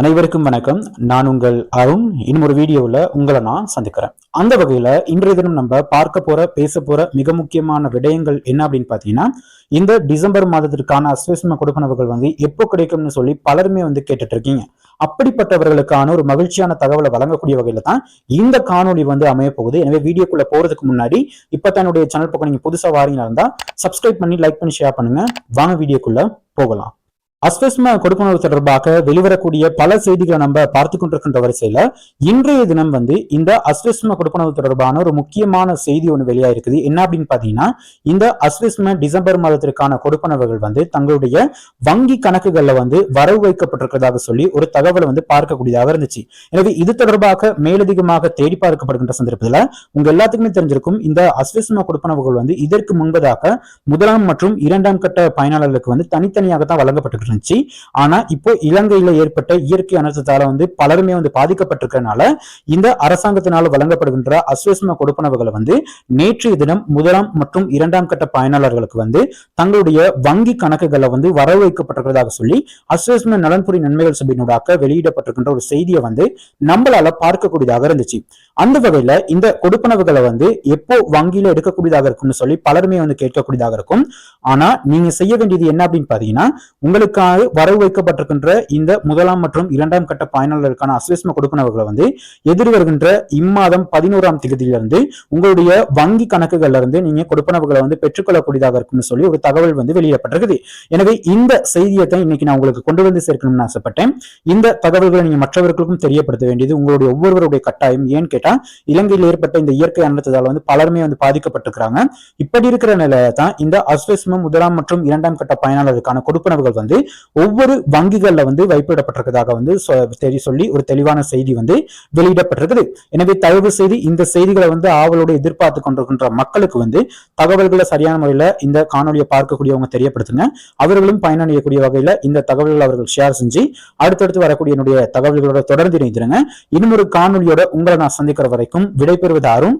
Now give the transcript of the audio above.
அனைவருக்கும் வணக்கம். நான் உங்கள் அருண். இன்னும் ஒரு வீடியோவில் உங்களை நான் சந்திக்கிறேன். அந்த வகையில் இன்றைய தினம் நம்ம பார்க்க போற பேச போற மிக முக்கியமான விடயங்கள் என்ன அப்படின்னு பார்த்தீங்கன்னா இந்த டிசம்பர் மாதத்திற்கான அஸ்வசம கொடுப்பனவுகள் வந்து எப்போ கிடைக்கும்னு சொல்லி பலருமே வந்து கேட்டுட்டு இருக்கீங்க அப்படிப்பட்டவர்களுக்கான ஒரு மகிழ்ச்சியான தகவலை வழங்கக்கூடிய வகையில தான் இந்த காணொலி வந்து அமைய போகுது. எனவே வீடியோக்குள்ள போறதுக்கு முன்னாடி இப்ப தன்னுடைய சேனல் பக்கம் நீங்க புதுசா வாரீங்களா இருந்தா சப்ஸ்கிரைப் பண்ணி லைக் பண்ணி ஷேர் பண்ணுங்க. வாங்க வீடியோக்குள்ள போகலாம். அஸ்வஸ்ம கொடுப்பனவு தொடர்பாக வெளிவரக்கூடிய பல செய்திகளை நம்ம பார்த்து கொண்டிருக்கின்ற வரிசையில இன்றைய தினம் வந்து இந்த அஸ்வஸ்ம கொடுப்பனவு தொடர்பான ஒரு முக்கியமான செய்தி ஒன்று வெளியாயிருக்குது. என்ன அப்படின்னு பாத்தீங்கன்னா இந்த அஸ்வஸ்ம டிசம்பர் மாதத்திற்கான கொடுப்பனவுகள் வந்து தங்களுடைய வங்கி கணக்குகள்ல வந்து வரவு வைக்கப்பட்டிருக்கிறதாக சொல்லி ஒரு தகவலை வந்து பார்க்கக்கூடியதாக இருந்துச்சு. எனவே இது தொடர்பாக மேலதிகமாக தேடி பார்க்கப்படுகின்ற சந்தர்ப்பத்தில் உங்க எல்லாத்துக்குமே தெரிஞ்சிருக்கும் இந்த அஸ்வஸ்ம கொடுப்பனவுகள் வந்து இதற்கு முன்பதாக முதலாம் மற்றும் இரண்டாம் கட்ட பயனாளர்களுக்கு வந்து தனித்தனியாக தான் வழங்கப்பட்டிருக்கிறது இருந்துச்சு. ஆனா இப்போ இலங்கையில ஏற்பட்ட இயற்கை அனர்த்தத்தால வந்து பலருமே வந்து பாதிக்கப்பட்டிருக்கிறதுனால இந்த அரசாங்கத்தினால் வழங்கப்படுகின்ற அஸ்வசம கொடுப்பனவுகளை வந்து நேற்றைய தினம் முதலாம் மற்றும் இரண்டாம் கட்ட பயனாளர்களுக்கு வந்து தங்களுடைய வங்கி கணக்குகளை வந்து வரவு வைக்கப்பட்டிருக்கிறதாக சொல்லி அஸ்வசம நலன்புரி நன்மைகள் சபையினூடாக வெளியிடப்பட்டிருக்கின்ற ஒரு செய்தியை வந்து நம்மளால பார்க்கக்கூடியதாக இருந்துச்சு. அந்த வகையில இந்த கொடுப்பனவுகளை வந்து எப்போ வங்கியில எடுக்கக்கூடியதாக இருக்கும்னு சொல்லி பலருமே வந்து கேட்கக்கூடியதாக இருக்கும். ஆனா நீங்க செய்ய வேண்டியது என்ன அப்படின்னு பாத்தீங்கன்னா உங்களுக்கு நாள் வரவு வைக்கப்பட்டிருக்கின்ற இந்த முதலாம் மற்றும் இரண்டாம் கட்ட பயனாளர்களுக்கான அஸ்வஸ்ம கொடுப்பனவுகளை வந்து எதிர் வருகின்ற இம்மாதம் பதினோராம் தேதியிலிருந்து உங்களுடைய வங்கி கணக்குகள்ல இருந்து நீங்க கொடுப்பனவுகளை வந்து பெற்றுக்கொள்ளக்கூடியதாக இருக்கும்னு சொல்லி ஒரு தகவல் வந்து வெளியிடப்பட்டிருக்குது. எனவே இந்த செய்தியை தான் இன்னைக்கு நான் உங்களுக்கு கொண்டு வந்து சேர்க்கணும்னு ஆசைப்பட்டேன். இந்த தகவல்களை நீங்க மற்றவர்களுக்கும் தெரியப்படுத்த வேண்டியது உங்களுடைய ஒவ்வொருவருடைய கட்டாயம். ஏன்னு கேட்டா இலங்கையில் ஏற்பட்ட இந்த இயற்கை அனர்த்தத்தால் வந்து பலருமே வந்து பாதிக்கப்பட்டிருக்கிறாங்க. இப்படி இருக்கிற நிலையில தான் இந்த அஸ்வஸ்மம் முதலாம் மற்றும் இரண்டாம் கட்ட பயனாளருக்கான கொடுப்பனவுகள் வந்து ஒவ்வொரு வங்கிகள்ல வந்து வைப்பிடப்பட்டிருக்கதாக வந்து தெரிய சொல்லி ஒரு தெளிவான செய்தி வந்து வெளியிடப்பட்டிருக்குது. எனவே தயவு செய்து இந்த செய்திகளை வந்து ஆவலோடு எதிர்பார்த்து கொண்டிருக்கின்ற மக்களுக்கு வந்து தகவல்களை சரியான முறையில இந்த காணொலியை பார்க்கக்கூடியவங்க தெரியப்படுத்துங்க. அவர்களும் பயனடையக்கூடிய வகையில இந்த தகவல்களை அவர்கள் ஷேர் செஞ்சு அடுத்தடுத்து வரக்கூடிய என்னுடைய தகவல்களோட தொடர்ந்து இணைந்திருங்க. இன்னொரு காணொலியோட உங்களை நான் சந்திக்கிற வரைக்கும் விடைபெறுவது யாரும்